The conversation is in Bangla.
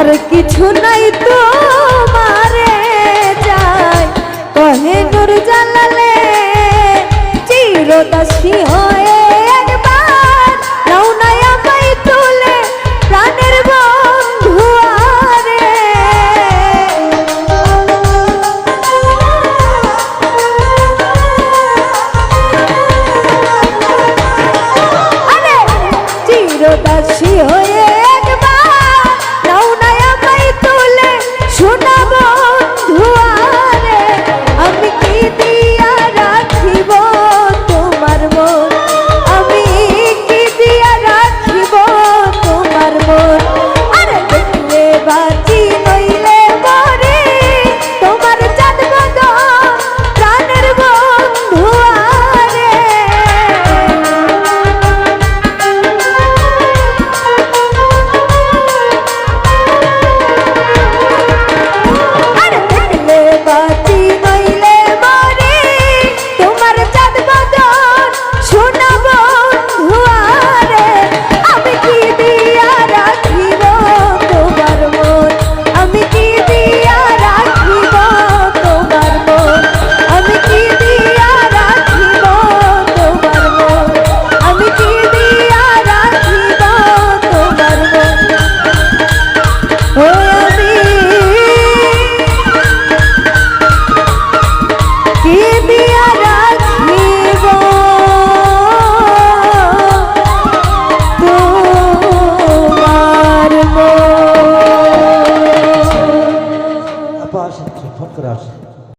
আর কিছু নাই তো মারে যায় কহে নুর জালালে চিরদাসী হয়ে